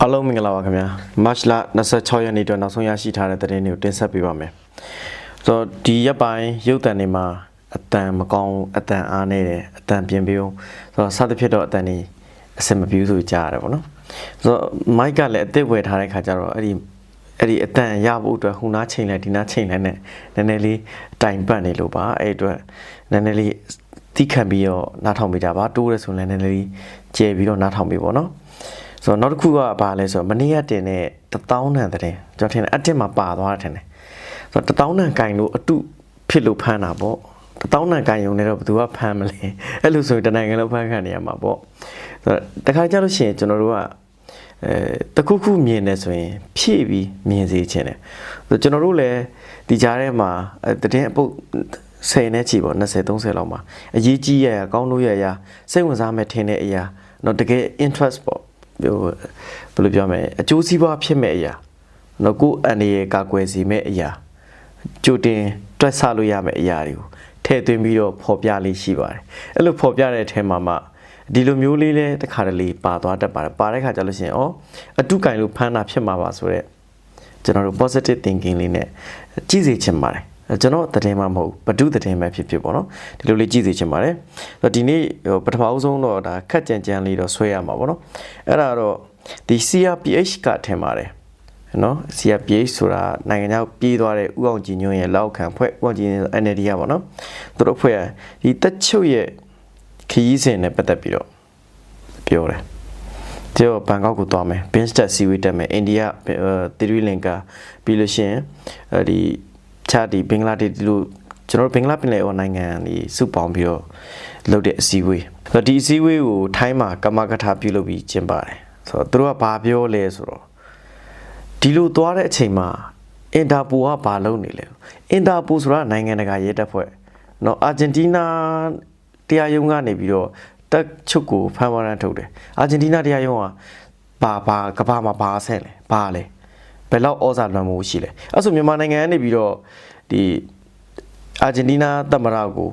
အားလုံးမင်္ဂလာပါခင်ဗျာမတ်လ26ရက်နေ့အတွက်နောက်ဆုံးရရှိထားတဲ့သတင်းတွေကိုတင်ဆက်ပေးပါမယ်ဆိုတော့ဒီရက်ပိုင်းရုပ်တံတွေမှာအတန်မကောင်းအတန်အားနေတယ်အတန်ပြင်ပေးအောင်ဆိုတော့စသဖြင့်တော့အတန်တွေအဆင်မပြေဘူးဆိုကြားရတယ်ပေါ့နော်ဆိုတော့မိုက်ကလည်းအသစ်ဝယ်ထားတဲ့ခါကျတော့အဲ့ဒီအဲ့ဒီအတန်ရဖို့အတွက်ဟိုနားချိန်လိုက်ဒီနားချိန်လိုက်နဲ့နည်းနည်းလေးတိုင်ပတ်နေလို့ပါအဲ့အတွက်နည်းနည်းလေးတိခံပြီးတော့နားထောင်ပေးကြပါတိုးရဲဆိုရင်လည်းနည်းနည်းလေးကျဲပြီးတော့နားထောင်ပေးပေါ့နော် ဆိုတော့နောက်တစ်ခုကဘာလဲဆိုတော့မနေ့ကတင်တဲ့တထောင်းနံတဲ့ကျွန်တော်ထင်တယ်အတစ်မှာပါသွားတယ်ထင်တယ်ဆိုတော့တထောင်းနံကင်လို့အတုဖြစ်လို့ဖမ်းတာပေါ့တထောင်းနံကင်ယုံနေတော့ဘယ်သူကဖမ်းမလဲအဲ့လိုဆိုရင်တနိုင်ငံလုံးဖမ်းခံနေရမှာပေါ့ဆိုတော့တခါကြလို့ရှိရင်ကျွန်တော်တို့ကအဲတခုခုမြင်နေဆိုရင် ဖြည့်ပြီးမြင်စေချင်တယ်ဆိုတော့ကျွန်တော်တို့လည်းဒီကြားထဲမှာအဲတည်င်းအပုတ်10နဲ့ချီပေါ့20 30လောက်မှာအရေးကြီးရရကောင်းလို့ရရစိတ်ဝင်စားမဲ့ထင်တဲ့အရာတော့တကယ် interest ပေါ့ ဟိုဘယ်လိုပြောမလဲအကျိုးစီးပွားဖြစ်မဲ့အရာနော်ကိုယ်အန်ရကာကွယ်စီမဲ့အရာကြိုတင်တွက်ဆလို့ရမယ့်အရာတွေကိုထည့်သွင်းပြီးတော့ဖော်ပြလေးရှိပါတယ်အဲ့လိုဖော်ပြတဲ့အထဲမှာမှဒီလိုမျိုးလေးလဲတစ်ခါတလေပါသွားတတ်ပါတယ်ပါတဲ့ခါကျလို့ရှိရင်ဩအတုကင်လို့ဖမ်းတာဖြစ်မှာပါဆိုတော့ကျွန်တော်တို့ positive thinking လေးနဲ့ကြည့်စေချင်ပါတယ် ကျွန်တော်တည်င်းမှမဟုတ်ဘဒုတည်င်းပဲဖြစ်ဖြစ်ပေါ့နော်ဒီလိုလေးကြည့်စေချင်ပါတယ်ဆိုတော့ဒီနေ့ဟိုပထမအဆုံးတော့ဒါခက်ကြံကြံလေးတော့ဆွဲရမှာပေါ့နော်အဲ့ဒါတော့ဒီ CRPH ကထင်ပါတယ်နော် CRPH ဆိုတာနိုင်ငံခြားပြေးသွားတဲ့ဥအောင်ကြည်ညွန့်ရဲ့လောက်ခံဖွဲ့ဥအောင်ကြည်ညွန့် NLD ကပေါ့နော်သူတို့ဖွဲ့ဒီတက်ချုပ်ရဲ့ခရီးစဉ်နဲ့ပတ်သက်ပြီးတော့ပြောတယ်ကျတော့ဘန်ကောက်ကိုသွားမယ်ဘင်းစတက်စီဝေးတက်မယ်အိန္ဒိယသီရိလင်္ကာပြီးလို့ရှိရင်အဲဒီ ခြားဒီဘင်္ဂလားဒေ့ရှ်ဒီလိုကျွန်တော်တို့ဘင်္ဂလားပင်လယ်အော်နိုင်ငံဒီစုပေါင်းပြီးတော့လုပ်တဲ့အစည်းအဝေးဆိုတော့ဒီအစည်းအဝေးကိုထိုင်းမှာကမ္မကထာပြုလုပ်ပြီးကျင်းပါတယ်ဆိုတော့သူတို့ကဘာပြောလဲဆိုတော့ဒီလိုသွားတဲ့အချိန်မှာအင်တာပိုကဘာလုပ်နေလဲအင်တာပိုဆိုတာနိုင်ငံတကာရဲတပ်ဖွဲ့เนาะအာဂျင်တီးနားတရားရုံးကနေပြီးတော့တက်ချုပ်ကိုဖမ်းဝရမ်းထုတ်တယ်အာဂျင်တီးနားတရားရုံးကဘာဘာကဘာမှာဘာဆဲလဲဘာလဲ ဘယ်လောက်ဩဇာလွှမ်းမိုးရှိလဲအဲ့ဆိုမြန်မာနိုင်ငံကနေပြီးတော့ဒီအာဂျင်တီးနားသမ္မတကို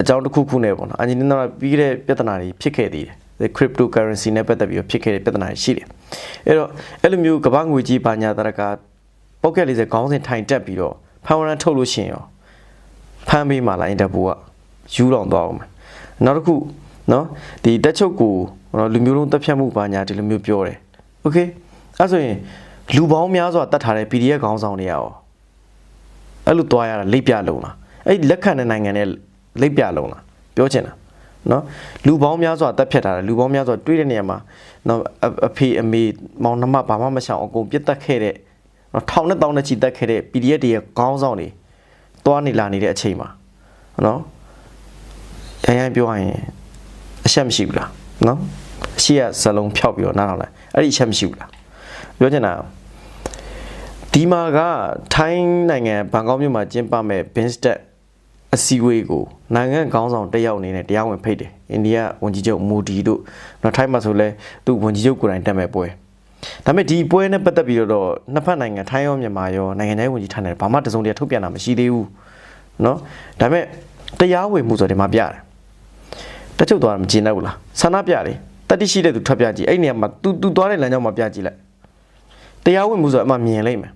အကြောင်းတစ်ခုခုနဲ့ပေါ့နော်အာဂျင်တီးနားပြီးတဲ့ပြဿနာတွေဖြစ်ခဲ့သေးတယ် the cryptocurrency နဲ့ပတ်သက်ပြီးဖြစ်ခဲ့တဲ့ပြဿနာတွေရှိတယ်။အဲ့တော့အဲ့လိုမျိုးကမ္ဘာငွေကြီးဘာညာတရကပေါက်ကက်40ခေါင်းစဉ်ထိုင်တက်ပြီးတော့ဖန်ဝရန်ထုတ်လို့ရှိရင်ရောဖမ်းပေးမှလားအင်တာပိုကယူတော်သွားအောင်မယ်။နောက်တစ်ခုနော်ဒီတက်ချုပ်ကိုလူမျိုးလုံးတက်ဖြတ်မှုဘာညာဒီလိုမျိုးပြောတယ်။ Okay အဲ့ဆိုရင် လူပေါင်းများစွာတတ်ထားတဲ့ PDF ခေါင်းဆောင်တွေရောအဲ့လိုတွားရတာလိပ်ပြလုံးလားအဲ့လက်ခံတဲ့နိုင်ငံနဲ့လိပ်ပြလုံးလားပြောချင်တာနော်လူပေါင်းများစွာတက်ဖြတ်ထားတယ်လူပေါင်းများစွာတွေးတဲ့နေရာမှာနော်အအဖေအမေမောင်နှမဘာမှမရှောင်အကုန်ပြစ်တက်ခဲ့တဲ့နော်ထောင်နဲ့တောင်းနဲ့ချီတက်ခဲ့တဲ့ PDF တွေရဲ့ခေါင်းဆောင်တွေတွားနေလာနေတဲ့အချိန်မှာနော်ရရင်ပြောရရင်အရှက်မရှိဘူးလားနော်အရှိရစလုံးဖြောက်ပြီးတော့နားထောင်လိုက်အဲ့ဒီအရှက်မရှိဘူးလားပြောချင်တာ ဒီမှာကထိုင်းနိုင်ငံဘန်ကောက်မြို့မှာကျင်းပမဲ့ Binstat အစည်းအဝေးကိုနိုင်ငံခေါင်းဆောင်တက်ရောက်အနေနဲ့တရားဝင်ဖိတ်တယ်အိန္ဒိယဝန်ကြီးချုပ်မူဒီတို့နော်ထိုင်းမှာဆိုလဲသူဝန်ကြီးချုပ်ကိုယ်တိုင်တက်မဲ့ပွဲဒါပေမဲ့ဒီပွဲနဲ့ပတ်သက်ပြီးတော့နှစ်ဖက်နိုင်ငံထိုင်းရောမြန်မာရောနိုင်ငံခြားရေးဝန်ကြီးဌာနတွေဘာမှတစုံတရာထုတ်ပြန်တာမရှိသေးဘူးနော်ဒါပေမဲ့တရားဝင်မှုဆိုတယ်မှာပြတယ်တက်ချုပ်သွားတာမကျင်တတ်ဘူးလားဆန္ဒပြတယ်တတိရှိတဲ့သူထွက်ပြကြည့်အဲ့နေရာမှာ तू तू သွားတဲ့လမ်းကြောင်းမှာပြကြည့်လိုက် တရားဝင်မှုဆိုအမှမြင်လိုက်မယ်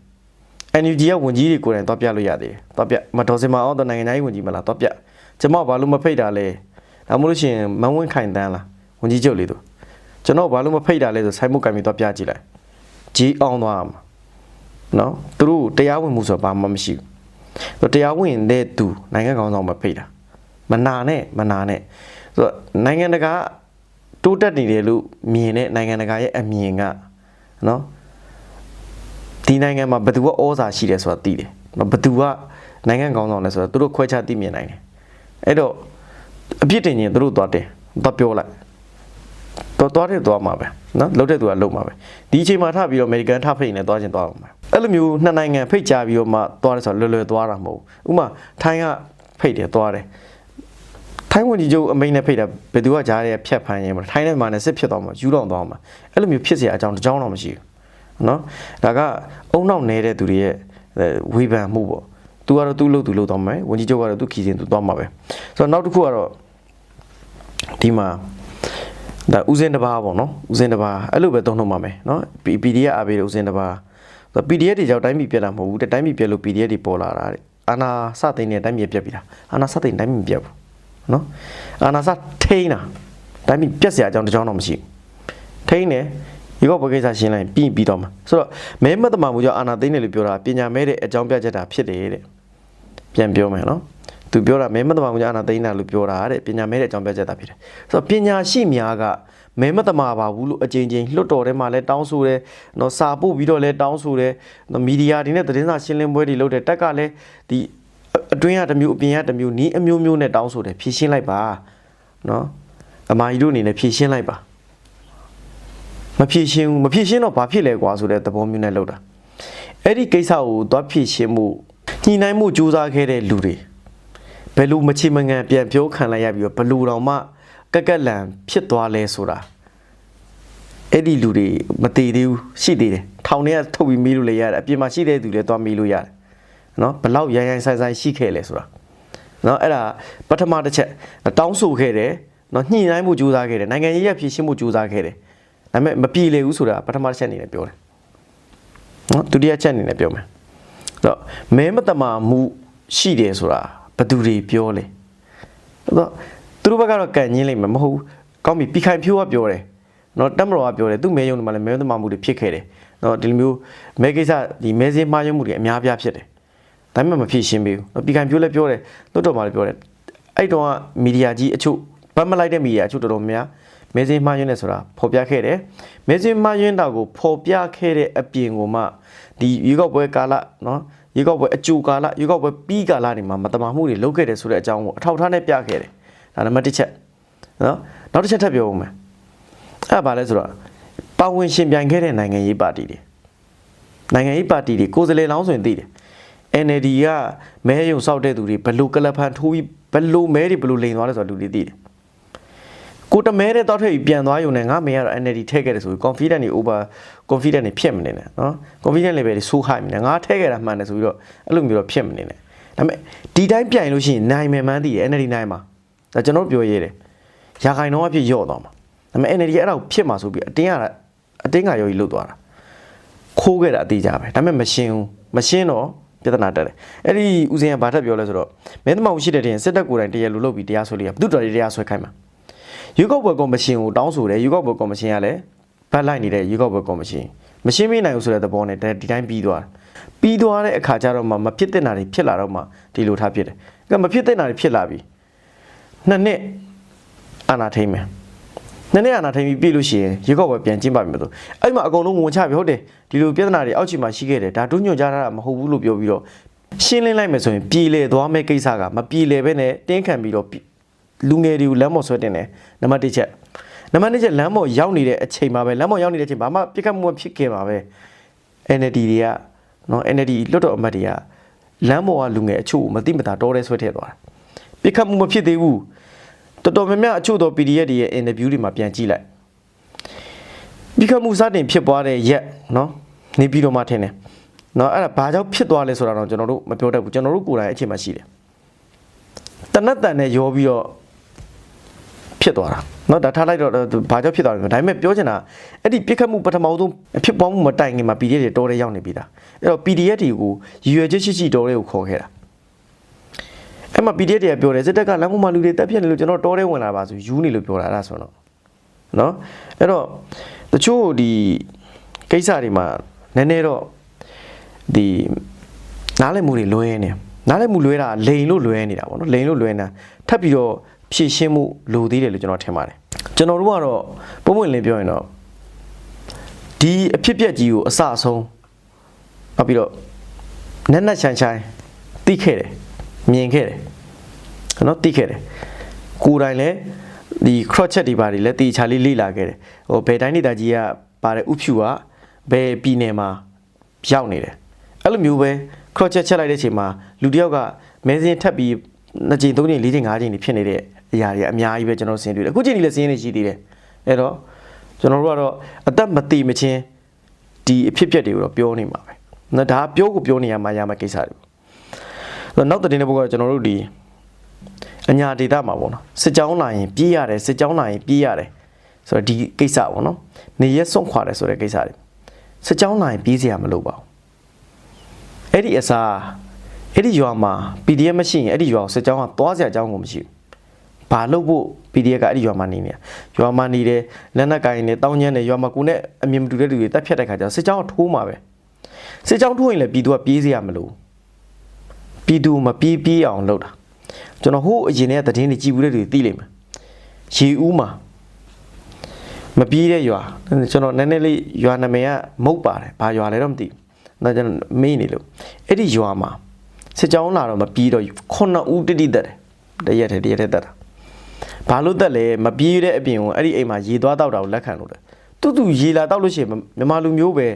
NUG ကဝန်ကြီးတွေကိုယ်တိုင်တော့ပြလို့ရသေးတယ်။တော့ပြမတော်စင်မအောင်တော့နိုင်ငံသားရေးဝန်ကြီးမလားတော့ပြ။ကျွန်မဘာလို့မဖိတ်တာလဲ။ဒါမှမဟုတ်လို့ရှိရင်မန်းဝင်းခိုင်တန်းလားဝန်ကြီးချုပ်လေးတို့။ကျွန်တော်ဘာလို့မဖိတ်တာလဲဆိုဆိုင်မှုကံပြီးတော့ပြကြည့်လိုက်။ကြီးအောင်သွားမှာ။နော်သူတို့တရားဝင်မှုဆိုဘာမှမရှိဘူး။သူတရားဝင်တဲ့သူနိုင်ငံကောင်ဆောင်မဖိတ်တာ။မနာနဲ့မနာနဲ့။ဆိုတော့နိုင်ငံတကာတိုးတက်နေတယ်လို့မြင်တဲ့နိုင်ငံတကာရဲ့အမြင်ကနော် ဒီနိုင်ငံမှာဘယ်သူကဩဇာရှိတယ်ဆိုတာသိတယ်နော်ဘယ်သူကနိုင်ငံကောင်းဆောင်လဲဆိုတာသူတို့ခွဲခြားသိမြင်နိုင်တယ်အဲ့တော့အပြစ်တင်ရင်သူတို့သွားတယ်သွားပြောလိုက်တော့သွားတယ်သွားမှာပဲနော်လှုပ်တဲ့သူကလှုပ်မှာပဲဒီအချိန်မှာထပြီးတော့အမေရိကန်ထဖိတ်နေသွားခြင်းသွားမှာအဲ့လိုမျိုးနှစ်နိုင်ငံဖိတ်ကြားပြီးတော့မှသွားတယ်ဆိုတော့လွယ်လွယ်သွားတာမဟုတ်ဘူးဥမာထိုင်းကဖိတ်တယ်သွားတယ်ထိုင်းဝန်ကြီးချုပ်အမိန်နဲ့ဖိတ်တာဘယ်သူကကြားရဲဖြတ်ဖမ်းရင်မထိုင်းနဲ့မှနဲ့စစ်ဖြစ်သွားမှာယူတော့သွားမှာအဲ့လိုမျိုးဖြစ်เสียအကြောင်းတစ်ကြောင်းတော့မရှိဘူး နော်ဒါကအုံနောက်နေတဲ့သူတွေရဲ့ဝေဖန်မှုပေါ့သူကတော့သူ့လို့သူလို့သွားမယ်ဝန်ကြီးချုပ်ကတော့သူ့ခီစဉ်သူသွားမှာပဲဆိုတော့နောက်တစ်ခုကတော့ဒီမှာဒါဥစဉ်တစ်ပါးပေါ့နော်ဥစဉ်တစ်ပါးအဲ့လိုပဲသုံးထုတ်ပါမယ်နော် PDF အပေးလို့ဥစဉ်တစ်ပါးဆိုတော့ PDF တွေကြောင့်တိုင်းပြည်ပြက်တာမဟုတ်ဘူးတိုင်းပြည်ပြက်လို့ PDF တွေပေါ်လာတာတဲ့အာနာစသိန်းနဲ့တိုင်းပြည်ပြက်ပြီလားအာနာစသိန်းတိုင်းပြည်ပြက်ဘူးနော်အာနာစထိန်းတာတိုင်းပြည်ပြက်စရာအကြောင်းတစ်ကြောင်းတော့မရှိဘူးထိန်းတယ် ဒီကောဘကိစ္စရှင်းလိုက်ပြီးပြီးတော့မှာဆိုတော့မဲမတ်တမမှုကြောင့်အာနာသိန်းတယ်လို့ပြောတာပညာမဲတဲ့အကြောင်းပြချက်တာဖြစ်တယ်တဲ့ပြန်ပြောမယ်နော်သူပြောတာမဲမတ်တမမှုကြောင့်အာနာသိန်းတာလို့ပြောတာတဲ့ပညာမဲတဲ့အကြောင်းပြချက်တာဖြစ်တယ်ဆိုတော့ပညာရှိများကမဲမတမာပါဘူးလို့အကြိမ်ကြိမ်လွတ်တော်ထဲမှာလဲတောင်းဆိုတယ်နော်စာပို့ပြီးတော့လဲတောင်းဆိုတယ်နော်မီဒီယာတွေနဲ့သတင်းစာရှင်းလင်းပွဲတွေလုပ်တယ်တက်ကလည်းဒီအတွင်းရတစ်မျိုးအပြင်ရတစ်မျိုးနီးအမျိုးမျိုးနဲ့တောင်းဆိုတယ်ဖြည့်ရှင်းလိုက်ပါနော်အမာကြီးတို့အနေနဲ့ဖြည့်ရှင်းလိုက်ပါ မဖြည့်ရှင်းဘူးမဖြည့်ရှင်းတော့ဘာဖြစ်လဲကွာဆိုတဲ့သဘောမျိုးနဲ့လုပ်တာအဲ့ဒီကိစ္စကိုသွားဖြည့်ရှင်းမှုညှိနှိုင်းမှုစူးစမ်းခဲ့တဲ့လူတွေဘယ်လိုမချေမငံပြန်ပြောခံလိုက်ရပြီးတော့ဘယ်လိုတောင်မှကက်ကက်လန်ဖြစ်သွားလဲဆိုတာအဲ့ဒီလူတွေမတည်သေးဘူးရှိသေးတယ်ထောင်ထဲကထုတ်ပြီးမေးလို့လည်းရတယ်အပြင်မှာရှိတဲ့သူလည်းသွားမေးလို့ရတယ်နော်ဘလောက်ရိုင်းရိုင်းဆိုင်ဆိုင်ရှိခဲ့လဲဆိုတာနော်အဲ့ဒါပထမတစ်ချက်တောင်းဆိုခဲ့တယ်နော်ညှိနှိုင်းမှုကြိုးစားခဲ့တယ်နိုင်ငံရေးရဖြည့်ရှင်းမှုကြိုးစားခဲ့တယ် ဒါပေမဲ့မပြေလည်ဘူးဆိုတာပထမတစ်ချက်အနေနဲ့ပြောတယ်နော်ဒုတိယချက်အနေနဲ့ပြောမယ်အဲ့တော့မဲမတမာမှုရှိတယ်ဆိုတာဘယ်သူတွေပြောလဲအဲ့တော့သူတို့ဘက်ကတော့ကန်ညင်းလိမ့်မယ်မဟုတ်ဘူးကောင်းပြီပြီးခိုင်ဖြိုးကပြောတယ်နော်တက်မတော်ကပြောတယ်သူ့မဲယုံတွေမှာလည်းမဲတမာမှုတွေဖြစ်ခဲ့တယ်နော်ဒီလိုမျိုးမဲကိစ္စဒီမဲစင်းမှားယွင်းမှုတွေအများအပြားဖြစ်တယ်ဒါပေမဲ့မဖြစ်ရှင်းပေးဘူးနော်ပြီးခိုင်ဖြိုးလည်းပြောတယ်လွတ်တော်မှာလည်းပြောတယ်အဲ့တုန်းကမီဒီယာကြီးအချို့ဗတ်မလိုက်တဲ့မီဒီယာအချို့တော်တော်များမဲ စင်းမှားယွင်းတယ်ဆိုတာဖော်ပြခဲ့တယ်မဲစင်းမှားယွင်းတာကိုဖော်ပြခဲ့တဲ့အပြင်ကိုမှဒီရေကောက်ပွဲကာလနော်ရေကောက်ပွဲအကျိုးကာလရေကောက်ပွဲပြီးကာလတွေမှာမတမာမှုတွေလုပ်ခဲ့တယ်ဆိုတဲ့အကြောင်းကိုအထောက်အထားနဲ့ပြခဲ့တယ်ဒါနံပါတ်1ချက်နော်နောက်တစ်ချက်ထပ်ပြောဦးမယ်အဲ့ဒါဘာလဲဆိုတော့ပါဝင်ရှင်ပြိုင်ခဲ့တဲ့နိုင်ငံရေးပါတီတွေနိုင်ငံရေးပါတီတွေကိုယ်စားလှယ်လောင်းဆိုရင်သိတယ် NLD ကမဲယုံစောက်တဲ့သူတွေဘလို့ကလပ်ဖန်ထိုးပြီးဘလို့မဲတွေဘလို့လိန်သွားလဲဆိုတော့လူတွေသိတယ် ကိုတမဲတဲ့တောက်ထည့်ပြီးပြန်သွားယုံနဲ့ငါမဲကတော့ NLD ထည့်ခဲ့တယ်ဆိုပြီး confident တွေ over confident တွေဖြစ်မနေနဲ့နော် confident level တွေဆိုးခိုင်းမနေငါထည့်ခဲ့တာမှန်တယ်ဆိုပြီးတော့အဲ့လိုမျိုးတော့ဖြစ်မနေနဲ့ဒါပေမဲ့ဒီတိုင်းပြိုင်လို့ရှိရင်နိုင်မယ်မှန်းသိတယ် NLD နိုင်မှာဒါကျွန်တော်တို့ပြောရဲတယ်ရာခိုင်နှုန်းအဖြစ်ယော့သွားမှာဒါပေမဲ့ NLD အဲ့ဒါကိုဖြစ်မှာဆိုပြီးအတင်းကအတင်းကရောကြီးလုတ်သွားတာခိုးခဲ့တာအသေးကြပဲဒါပေမဲ့မရှင်းဘူးမရှင်းတော့ပြဿနာတက်တယ်အဲ့ဒီဦးစင်းကဘာထပ်ပြောလဲဆိုတော့မဲသမအောင်ရှိတဲ့တင်စစ်တပ်ကိုယ်တိုင်တရားလိုလုပ်ပြီးတရားဆွဲလိုက်ရဘုသူတော်တရားဆွဲခိုင်းမှာ ယူကောက်ပွဲကော်မရှင်ကိုတောင်းဆိုတယ်ယူကောက်ပွဲကော်မရှင်ကလည်းဘတ်လိုက်နေတဲ့ယူကောက်ပွဲကော်မရှင်မရှင်းမနိုင်ဘူးဆိုတဲ့သဘောနဲ့ဒီတိုင်းပြီးသွားတယ်ပြီးသွားတဲ့အခါကျတော့မှမဖြစ်တဲ့နာတွေဖြစ်လာတော့မှဒီလိုထားဖြစ်တယ်ကမဖြစ်တဲ့နာတွေဖြစ်လာပြီနှစ်နှစ်အာနာထိမ့်မယ်နှစ်နှစ်အာနာထိမ့်ပြီးပြည်လို့ရှိရင်ရေကောက်ပွဲပြန်ကျင်းပပြီမလို့အဲ့မှာအကုန်လုံးငုံချပြီဟုတ်တယ်ဒီလိုပြဿနာတွေအောက်ခြေမှာရှိခဲ့တယ်ဒါတို့ညွှန်ကြားထားတာမဟုတ်ဘူးလို့ပြောပြီးတော့ရှင်းလင်းလိုက်မယ်ဆိုရင်ပြည်လေသွားမဲ့ကိစ္စကမပြည်လေပဲနဲ့တင်းခံပြီးတော့ လူငယ်တွေကိုလမ်းပေါ်ဆွဲတင်တယ်နံပါတ်1ချက်နံပါတ်2ချက်လမ်းပေါ်ရောက်နေတဲ့အချိန်မှာပဲလမ်းပေါ်ရောက်နေတဲ့အချိန်ဘာမှပြစ်ခတ်မှုမဖြစ်ခင်ပါပဲ NLD တွေကနော် NLD လွတ်တော်အမတ်တွေကလမ်းပေါ်ကလူငယ်အချို့ကိုမတိမတာတော်ရဲဆွဲထည့်သွားတာပြစ်ခတ်မှုမဖြစ်သေးဘူးတော်တော်များများအချို့သော PDF တွေရဲ့ interview တွေမှာပြန်ကြည့်လိုက်ပြစ်ခတ်မှုစတင်ဖြစ်ပွားတဲ့ရက်နော်နေပြီးတော့မှထင်တယ်နော်အဲ့ဒါဘာကြောင့်ဖြစ်သွားလဲဆိုတာတော့ကျွန်တော်တို့မပြောတတ်ဘူးကျွန်တော်တို့ကိုယ်တိုင်အချိန်မှရှိတယ်တနတ်တန်နဲ့ရောပြီးတော့ ဖြစ်သွားတာနော်ဒါထားလိုက်တော့ဘာကြောင့်ဖြစ်သွားလဲဒါပေမဲ့ပြောချင်တာအဲ့ဒီပြစ်ခတ်မှုပထမဆုံးဖြစ်ပွားမှုမတိုင်ခင်မှာ PDF တွေတော်တဲ့ရောက်နေပြီလားအဲ့တော့ PDF တွေကိုရည်ရွယ်ချက်ရှိရှိတော်တွေကိုခေါ်ခဲ့တာအဲ့မှာ PDF တွေကပြောတယ်စစ်တပ်ကလမ်းပေါ်မှာလူတွေတက်ပြက်နေလို့ကျွန်တော်တော်တဲ့ဝင်လာပါဆိုယူနေလို့ပြောတာအဲ့ဒါဆိုတော့နော်အဲ့တော့တချို့ဒီကိစ္စတွေမှာနည်းနည်းတော့ဒီနားလည်မှုတွေလွဲနေတယ်နားလည်မှုလွဲတာလိန်လို့လွဲနေတာပေါ့နော်လိန်လို့လွဲနေတာထပ်ပြီးတော့ ဖြည့်ရှင်းမှုလိုသေးတယ်လို့ကျွန်တော်ထင်ပါတယ်ကျွန်တော်တို့ကတော့ပုံမှန်လင်းပြောရင်တော့ဒီအဖြစ်ပြက်ကြီးကိုအစအဆုံးနောက်ပြီးတော့နက်နက်ချန်ချိုင်းသိခဲ့တယ်မြင်ခဲ့တယ်နော်သိခဲ့တယ်ကိုယ်တိုင်လည်းဒီ cross check တွေပါတယ်လည်းတေချာလေးလေ့လာခဲ့တယ်ဟိုဘယ်တိုင်းဒေသကြီးကပါတယ်ဥဖြူကဘယ်ပြည်နယ်မှာရောက်နေတယ်အဲ့လိုမျိုးပဲ cross check ချက်လိုက်တဲ့အချိန်မှာလူတစ်ယောက်ကမဲစင်းထပ်ပြီးနှစ်ကြိမ်သုံးကြိမ်လေးကြိမ်ငါးကြိမ်နေဖြစ်နေတဲ့ အရာတွေအများကြီးပဲကျွန်တော်ဆင်းတွေ့တယ်အခုချိန်ကြီးလည်းဆင်းနေရှိသေးတယ်အဲ့တော့ကျွန်တော်တို့ကတော့အသက်မတည်မချင်းဒီအဖြစ်အပျက်တွေကိုတော့ပြောနေမှာပဲနော်ဒါပြောကိုပြောနေရမှာရမှာကိစ္စတွေပေါ့နောက်တဲ့တဲ့ဘုကကျွန်တော်တို့ဒီအညာဒေတာမှာပေါ့နော်စစ်ကြောင်းလာရင်ပြေးရတယ်စစ်ကြောင်းလာရင်ပြေးရတယ်ဆိုတော့ဒီကိစ္စပေါ့နော်နေရက်စွန့်ခွာတယ်ဆိုတဲ့ကိစ္စတွေစစ်ကြောင်းလာရင်ပြေးစရာမလိုပါဘူးအဲ့ဒီအစားအဲ့ဒီရွာမှာ PDF မရှိရင်အဲ့ဒီရွာကိုစစ်ကြောင်းကသွားစရာအကြောင်းကိုမရှိဘူး ဘာလို့ဖို့ PDF ကအဲ့ဒီရွာမှာနေနေရရွာမှာနေတယ်လက်နက်ကင်နေတောင်းညမ်းနေရွာမှာကိုနဲ့အမြင်မတူတဲ့လူတွေတက်ဖြတ်တဲ့ခါကျတော့စစ်ကြောင်းကထိုးမှာပဲစစ်ကြောင်းထိုးရင်လည်းပြည်သူကပြေးစရာမလိုပြည်သူမပြေးပြေးအောင်လုပ်တာကျွန်တော်ဟိုးအရင်ကတည်င်းတွေကြည်ဘူးတဲ့လူတွေသိလိမ့်မယ်ရေဦးမှာမပြေးတဲ့ရွာကျွန်တော်နည်းနည်းလေးရွာနာမည်ကမုတ်ပါတယ်ဘာရွာလဲတော့မသိဘူးဒါကျွန်တော်မေးနေလို့အဲ့ဒီရွာမှာစစ်ကြောင်းလာတော့မပြေးတော့ခုနှစ်ဦးတိတိတက်တယ်တရက်တည်းတရက်တည်းတက်တာ ဘာလို့တက်လဲမပြေးတဲ့အပြင်ကိုအဲ့ဒီအိမ်မှာရေသွားတောက်တာကိုလက်ခံလို့တယ်တူတူရေလာတောက်လို့ရှိရင်မြန်မာလူမျိုးပဲ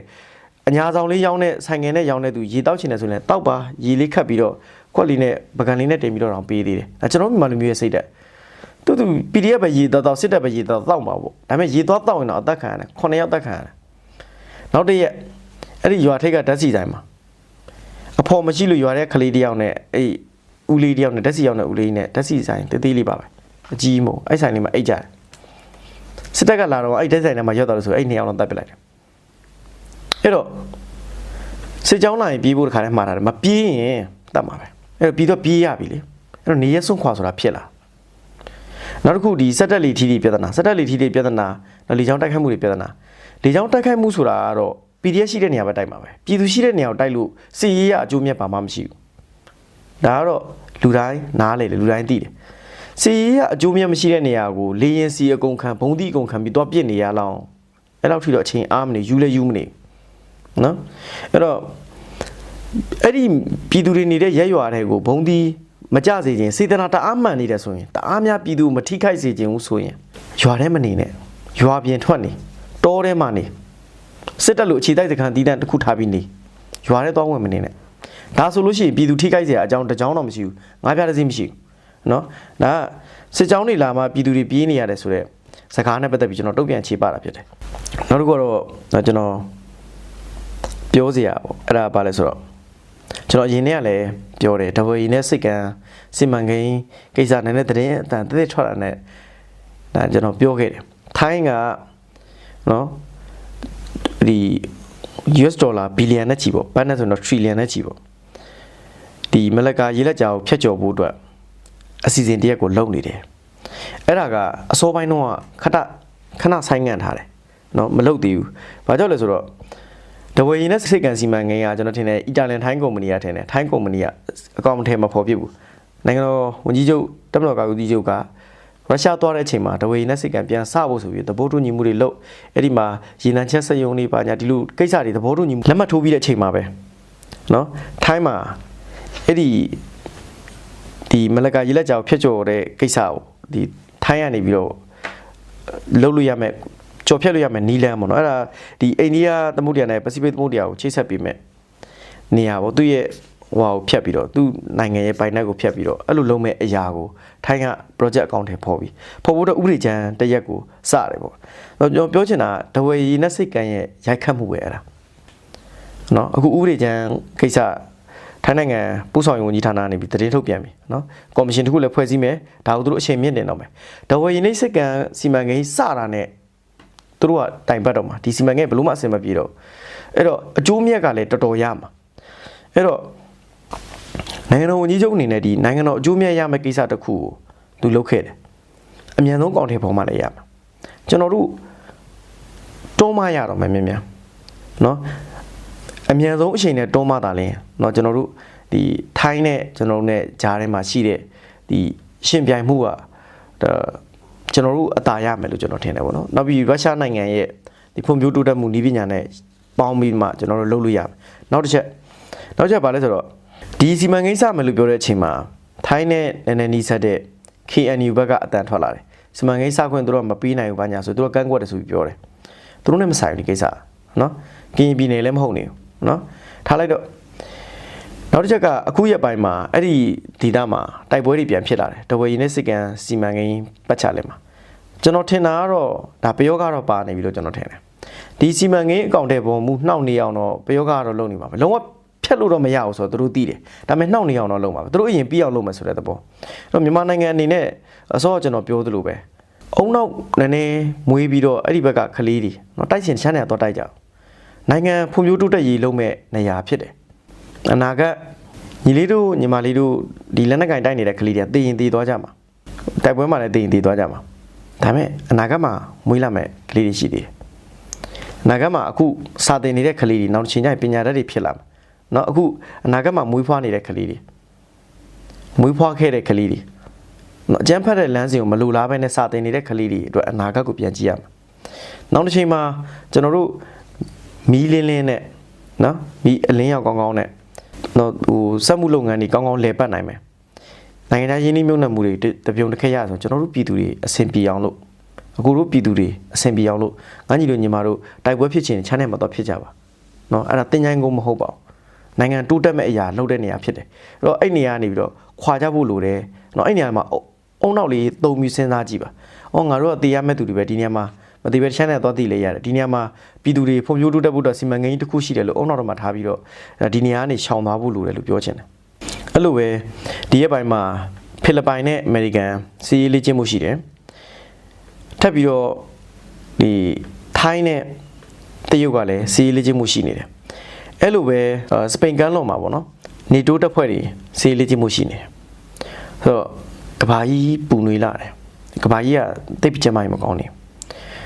အညာဆောင်လေးရောင်းတဲ့ဆိုင်ငယ်နဲ့ရောင်းတဲ့သူရေတောက်ချင်တယ်ဆိုရင်တောက်ပါရေလေးခတ်ပြီးတော့ခွက်လေးနဲ့ပကံလေးနဲ့တင်ပြီးတော့တောင်ပေးသေးတယ်အဲကျွန်တော်မြန်မာလူမျိုးရဲ့စိတ်တက်တူတူ PDF ပဲရေတော့တော့စစ်တပ်ပဲရေတော့တောက်မှာပေါ့ဒါပေမဲ့ရေတော့တောက်ရင်တော့အသက်ခံရတယ်9ယောက်အသက်ခံရတယ်နောက်တစ်ရက်အဲ့ဒီရွာထိပ်ကဓာတ်စီတိုင်းမှာအဖော်မရှိလို့ရွာတဲ့ကလေးတယောက်နဲ့အဲ့ဦးလေးတယောက်နဲ့ဓာတ်စီယောက်နဲ့ဦးလေးနဲ့ဓာတ်စီဆိုင်တေးသေးလေးပါပဲ အကြီးမို့အဲ့ဆိုင်လေးမှာအိတ်ကြတယ်စစ်တပ်ကလာတော့အဲ့ဓာတ်ဆိုင်ထဲမှာရောက်တော့လို့ဆိုအဲ့နှစ်ယောက်တော့တတ်ပစ်လိုက်တယ်အဲ့တော့စစ်ကြောင်းလာရင်ပြေးဖို့တခါတည်းမှားတာတယ်မပြေးရင်တတ်မှာပဲအဲ့တော့ပြီးတော့ပြေးရပြီလေအဲ့တော့နေရက်စွန့်ခွာဆိုတာဖြစ်လာနောက်တစ်ခုဒီစက်တက်လီထီတီပြဿနာစက်တက်လီထီတီပြဿနာနောက်လေချောင်းတိုက်ခိုက်မှုတွေပြဿနာလေချောင်းတိုက်ခိုက်မှုဆိုတာကတော့ PDF ရှိတဲ့နေရာပဲတိုက်မှာပဲပြည်သူရှိတဲ့နေရာကိုတိုက်လို့စီရေးရအကျိုးမြတ်ပါမှမရှိဘူးဒါကတော့လူတိုင်းနားလေလေလူတိုင်းသိတယ် စီရီးကအကျိုးမြတ်မရှိတဲ့နေရာကိုလေရင်စီအကုန်ခံဘုံတိအကုန်ခံပြီးတော့ပြစ်နေရလောက်အဲ့လောက်ထိတော့အချိန်အားမနေယူလဲယူမနေနော်အဲ့တော့အဲ့ဒီပြည်သူတွေနေတဲ့ရက်ရွာတွေကိုဘုံတိမကြစေခြင်းစေတနာတအားမှန်နေတယ်ဆိုရင်တအားများပြည်သူမထိခိုက်စေခြင်းဘူးဆိုရင်ရွာထဲမနေနဲ့ရွာပြင်ထွက်နေတောထဲမှာနေစစ်တပ်လိုအခြေတိုက်စခန်းတီးတန်းတစ်ခုထားပြီးနေရွာထဲသွားဝင်မနေနဲ့ဒါဆိုလို့ရှိရင်ပြည်သူထိခိုက်စရာအကြောင်းတစ်ကြောင်းတော့မရှိဘူးငါးပြားတစ်စီးမရှိဘူး နော်ဒါစစ်ကြောင်းတွေလာမှပြည်သူတွေပြေးနေရတယ်ဆိုတော့စကားနဲ့ပတ်သက်ပြီးကျွန်တော်တုတ်ပြန်ခြေပတာဖြစ်တယ်နောက်တစ်ခုကတော့ကျွန်တော်ပြောစရာပေါ့အဲ့ဒါဘာလဲဆိုတော့ကျွန်တော်အရင်ကလည်းပြောတယ်တဝရီနဲ့စိတ်ကံစီမံကိန်းကိစ္စနဲ့လည်းတရင်အတန်တသက်ထွက်တာနဲ့ဒါကျွန်တော်ပြောခဲ့တယ်ထိုင်းကနော်ဒီ US ဒေါ်လာဘီလီယံနဲ့ချီပေါ့ဘတ်နဲ့ဆိုတော့ထရီလီယံနဲ့ချီပေါ့ဒီမလကာရေလက်ကြာကိုဖျက်ကျော်ဖို့အတွက် အစီအစဉ်တရက်ကိုလုပ်နေတယ်အဲ့ဒါကအစောပိုင်းတော့ခဏခဏဆိုင်းငံ့ထားတယ်နော်မလုပ်သေးဘူးဘာကြောင့်လဲဆိုတော့ဒဝေရင်နဲ့စိတ်ကန်စီမံကိန်းကကျွန်တော်ထင်တယ်အီတာလန်ထိုင်းကုမ္ပဏီကထင်တယ်ထိုင်းကုမ္ပဏီကအကောင့်ထဲမှာပေါ်ပြဘူးနိုင်ငံတော်ဝန်ကြီးချုပ်တမတော်ကာကွယ်ကြီးချုပ်ကရုရှားသွားတဲ့အချိန်မှာဒဝေရင်နဲ့စိတ်ကန်ပြန်စဖို့ဆိုပြီးသဘောတူညီမှုတွေလုပ်အဲ့ဒီမှာရေနံချက်စက်ရုံတွေပါညာဒီလိုကိစ္စတွေသဘောတူညီမှုလက်မှတ်ထိုးပြီးတဲ့အချိန်မှာပဲနော်ထိုင်းမှာအဲ့ဒီ ဒီမလကာရေလက်ကြောင်ဖျက်ကျော်တဲ့ကိစ္စကိုဒီထိုင်းကနေပြီးတော့လုပ်လို့ရမယ်ကြော်ဖြတ်လို့ရမယ်နီလန်းပေါ့နော်အဲ့ဒါဒီအိန္ဒိယသမုဒ္ဒရာနဲ့ပစိဖိတ်သမုဒ္ဒရာကိုချိတ်ဆက်ပေးမယ်နေရာပေါ့သူ့ရဲ့ဟိုဟာကိုဖြတ်ပြီးတော့သူ့နိုင်ငံရဲ့ပိုင်နက်ကိုဖြတ်ပြီးတော့အဲ့လိုလုံးမဲ့အရာကိုထိုင်းက project account ထဲပေါ်ပြီးပေါ်ဖို့တော့ဥပဒေချမ်းတစ်ရက်ကိုစတယ်ပေါ့ကျွန်တော်ပြောချင်တာဒဝေရီနဲ့စိတ်ကန်းရဲ့ရိုက်ခတ်မှုပဲအဲ့ဒါနော်အခုဥပဒေချမ်းကိစ္စ ထိုင်းနိုင်ငံပို့ဆောင်ရေးဝန်ကြီးဌာနကနေပြီးတည်ထုတ်ပြန်ပြီနော်ကော်မရှင်တစ်ခုလည်းဖွဲ့စည်းမယ်ဒါကိုသူတို့အချိန်မြင့်နေတော့မယ်ဒဝေရီနဲ့စိတ်ကန်းစီမံကိန်းစတာနဲ့သူတို့ကတိုင်ပတ်တော့မှာဒီစီမံကိန်းဘလို့မှအဆင်မပြေတော့အဲ့တော့အကျိုးမြတ်ကလည်းတော်တော်ရမှာအဲ့တော့နိုင်ငံတော်ဝန်ကြီးချုပ်အနေနဲ့ဒီနိုင်ငံတော်အကျိုးမြတ်ရမယ့်ကိစ္စတစ်ခုကိုသူလုပ်ခဲ့တယ်အမြန်ဆုံးကောင်ထဲပေါ်မှာလည်းရမှာကျွန်တော်တို့တွန်းမရတော့မယ်မြင်မြန်နော် အမြန်ဆုံးအချိန်နဲ့တွန်းမတာလဲเนาะကျွန်တော်တို့ဒီထိုင်းနဲ့ကျွန်တော်တို့ ਨੇ ဂျားထဲမှာရှိတဲ့ဒီရှင်ပြိုင်မှုကဒါကျွန်တော်တို့အသာရမယ်လို့ကျွန်တော်ထင်တယ်ပေါ့နော်နောက်ပြီးရုရှားနိုင်ငံရဲ့ဒီဖွံ့ဖြိုးတိုးတက်မှုနည်းပညာနဲ့ပေါင်းပြီးမှကျွန်တော်တို့လုပ်လို့ရမယ်နောက်တစ်ချက်နောက်တစ်ချက်ပါလဲဆိုတော့ဒီစီမံကိန်းစမယ်လို့ပြောတဲ့အချိန်မှာထိုင်းနဲ့နည်းနည်းနီးစပ်တဲ့ KNU ဘက်ကအတန်ထွက်လာတယ်စီမံကိန်းစခွင့်သူတို့ကမပေးနိုင်ဘူးဘာညာဆိုသူတို့ကန့်ကွက်တယ်ဆိုပြီးပြောတယ်သူတို့နဲ့မဆိုင်ဘူးဒီကိစ္စနော်ကရင်ပြည်နယ်လည်းမဟုတ်နေဘူး နော်ထားလိုက်တော့ နောက်တစ်ချက်ကအခုရက်ပိုင်းမှာအဲ့ဒီဒေတာမှာတိုက်ပွဲတွေပြန်ဖြစ်လာတယ်တဝယ်ရင်နဲ့စစ်ကန်စီမံကိန်းပတ်ချလဲမှာကျွန်တော်ထင်တာကတော့ဒါပယောကတော့ပါနေပြီလို့ကျွန်တော်ထင်တယ်ဒီစီမံကိန်းအကောင့်တွေပေါ်မူနှောက်နေအောင်တော့ပယောကတော့လုပ်နေပါမယ်လုံးဝဖြတ်လို့တော့မရဘူးဆိုတော့သူတို့သိတယ်ဒါပေမဲ့နှောက်နေအောင်တော့လုပ်ပါမယ်သူတို့အရင်ပြီးအောင်လုပ်မယ်ဆိုတဲ့သဘောအဲ့တော့မြန်မာနိုင်ငံအနေနဲ့အစောကကျွန်တော်ပြောသလိုပဲ အုံနောက်နည်းနည်းမွေးပြီးတော့အဲ့ဒီဘက်ကကလေးတွေเนาะတိုက်ချင်ချမ်းတယ်တော့တိုက်ကြအောင် နိုင်ငံဖွံ့ဖြိုးတိုးတက်ရေးလုံးမဲ့နေရာဖြစ်တယ်အနာဂတ်ညီလေးတို့ညီမလေးတို့ဒီလက်နက်ကင်တိုက်နေတဲ့ကလေးတွေကတည်ရင်တည်သွားကြမှာတိုက်ပွဲမှာလည်းတည်ရင်တည်သွားကြမှာဒါပေမဲ့အနာဂတ်မှာမွေးလာမဲ့ကလေးတွေရှိသေးတယ်အနာဂတ်မှာအခုစာသင်နေတဲ့ကလေးတွေနောက်တစ်ချိန်ကျရင်ပညာတတ်တွေဖြစ်လာမှာเนาะအခုအနာဂတ်မှာမွေးဖွားနေတဲ့ကလေးတွေမွေးဖွားခဲ့တဲ့ကလေးတွေ နော်အကျန်းဖတ်တဲ့လမ်းစဉ်ကိုမလိုလားဘဲနဲ့စာသင်နေတဲ့ကလေးတွေအတွက်အနာဂတ်ကိုပြန်ကြည့်ရမှာနောက်တစ်ချိန်မှာကျွန်တော်တို့ မီးလင်းလင်းနဲ့နော်မီးအလင်းရောက်ကောင်းကောင်းနဲ့နော်ဟိုစက်မှုလုပ်ငန်းတွေကောင်းကောင်းလည်ပတ်နိုင်မယ်နိုင်ငံသားရင်းနှီးမြှုပ်နှံမှုတွေတပြုံတစ်ခက်ရဆိုကျွန်တော်တို့ပြည်သူတွေအဆင်ပြေအောင်လို့အခုတို့ပြည်သူတွေအဆင်ပြေအောင်လို့ငန်းကြီးတို့ညီမတို့တိုက်ပွဲဖြစ်ခြင်းချမ်းနဲ့မတော့ဖြစ်ကြပါနော်အဲ့ဒါတင်ញိုင်းကုန်မဟုတ်ပါဘူးနိုင်ငံတိုးတက်မဲ့အရာလှုပ်တဲ့နေရာဖြစ်တယ်အဲ့တော့အဲ့နေရာကနေပြီးတော့ခွာကြဖို့လိုတယ်နော်အဲ့နေရာမှာအုံနောက်လေးသုံးပြီးစဉ်းစားကြည့်ပါအော်ငါတို့ကတရားမဲ့သူတွေပဲဒီနေရာမှာ မတေးပဲတစ်ချက်နဲ့သွားတည်လေရတယ်ဒီနေရာမှာပြည်သူတွေဖွံ့ဖြိုးတိုးတက်ဖို့အတွက်စီမံကိန်းတစ်ခုရှိတယ်လို့အုံနောက်တော့မှထားပြီးတော့အဲ့ဒီနေရာကနေရှောင်သွားဖို့လိုတယ်လို့ပြောချင်တယ်အဲ့လိုပဲဒီရက်ပိုင်းမှာဖိလစ်ပိုင်နဲ့အမေရိကန်စီးရေးလေ့ကျင့်မှုရှိတယ်ထပ်ပြီးတော့ဒီထိုင်းနဲ့တရုတ်ကလည်းစီးရေးလေ့ကျင့်မှုရှိနေတယ်အဲ့လိုပဲအာစပိန်ကမ်းလွန်မှာပေါ့နော်နေတိုးတက်ဖွဲ့တွေစေးလေးချင်းမှုရှိနေတယ်ဆိုတော့ကဘာကြီးပူနွေလာတယ်ကဘာကြီးကတိတ်ပြချင်မှမကောင်းနေဘူး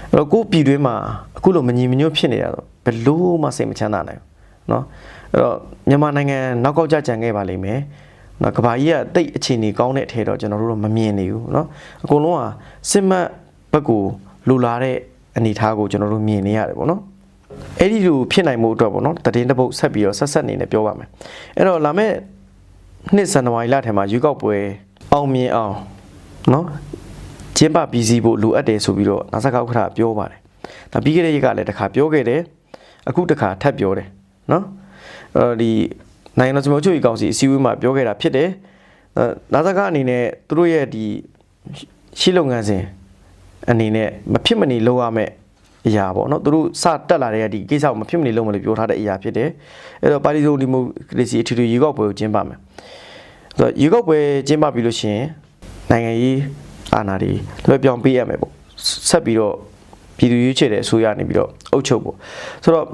အဲ့တော့ကိုယ့်ပြည်တွင်းမှာအခုလိုမညီမညွတ်ဖြစ်နေတာတော့ဘယ်လို့မှစိတ်မချမ်းသာနိုင်ဘူးเนาะအဲ့တော့မြန်မာနိုင်ငံနောက်ကောက်ကြကြံခဲ့ပါလိမ့်မယ်နော်ကဘာကြီးကတိတ်အခြေအနေကောင်းတဲ့အထည်တော့ကျွန်တော်တို့တော့မမြင်နေဘူးเนาะအကုန်လုံးကစစ်မှတ်ဘက်ကိုလူလာတဲ့အနေအထားကိုကျွန်တော်တို့မြင်နေရတယ်ပေါ့နော် အဲ့ဒီလိုဖြစ်နိုင်မှုအတွက်ပေါ့နော်တည်င်းတစ်ပုတ်ဆက်ပြီးတော့ဆက်ဆက်နေနဲ့ပြောပါမယ်အဲ့တော့လာမယ့်နှစ်ဇန်နဝါရီလထဲမှာရွေးကောက်ပွဲအောင်မြင်အောင်နော် ကျင်းပပြီးစီးဖို့လိုအပ်တယ်ဆိုပြီးတော့နာဆာကောက်ခရပြောပါတယ်ဒါပြီးခဲ့တဲ့ရက်ကလည်းတစ်ခါပြောခဲ့တယ်အခုတစ်ခါထပ်ပြောတယ်နော်အဲဒီနိုင်ငံတော်စမချုပ်ရေးကောင်စီအစည်းအဝေးမှာပြောခဲ့တာဖြစ်တယ်အဲနာဆာကအနေနဲ့သူတို့ရဲ့ဒီရှိလုပ်ငန်းစဉ်အနေနဲ့မဖြစ်မနေလုပ်ရမယ့်အရာပေါ့နော်သူတို့စတက်လာတဲ့ဒီကိစ္စကိုမဖြစ်မနေလုပ်မလို့ပြောထားတဲ့အရာဖြစ်တယ်အဲ့တော့ပါတီစုံဒီမိုကရေစီအထူးထူးရေကောက်ပွဲကိုကျင်းပမယ်ဆိုတော့ရေကောက်ပွဲကျင်းပပြီလို့ရှိရင်နိုင်ငံရေး အာဏာတွေလွှဲပြောင်းပေးရမယ်ပေါ့ဆက်ပြီးတော့ပြည်သူရွေးချယ်တဲ့အစိုးရနေပြီးတော့အုပ်ချုပ်ပေါ့ဆိုတော့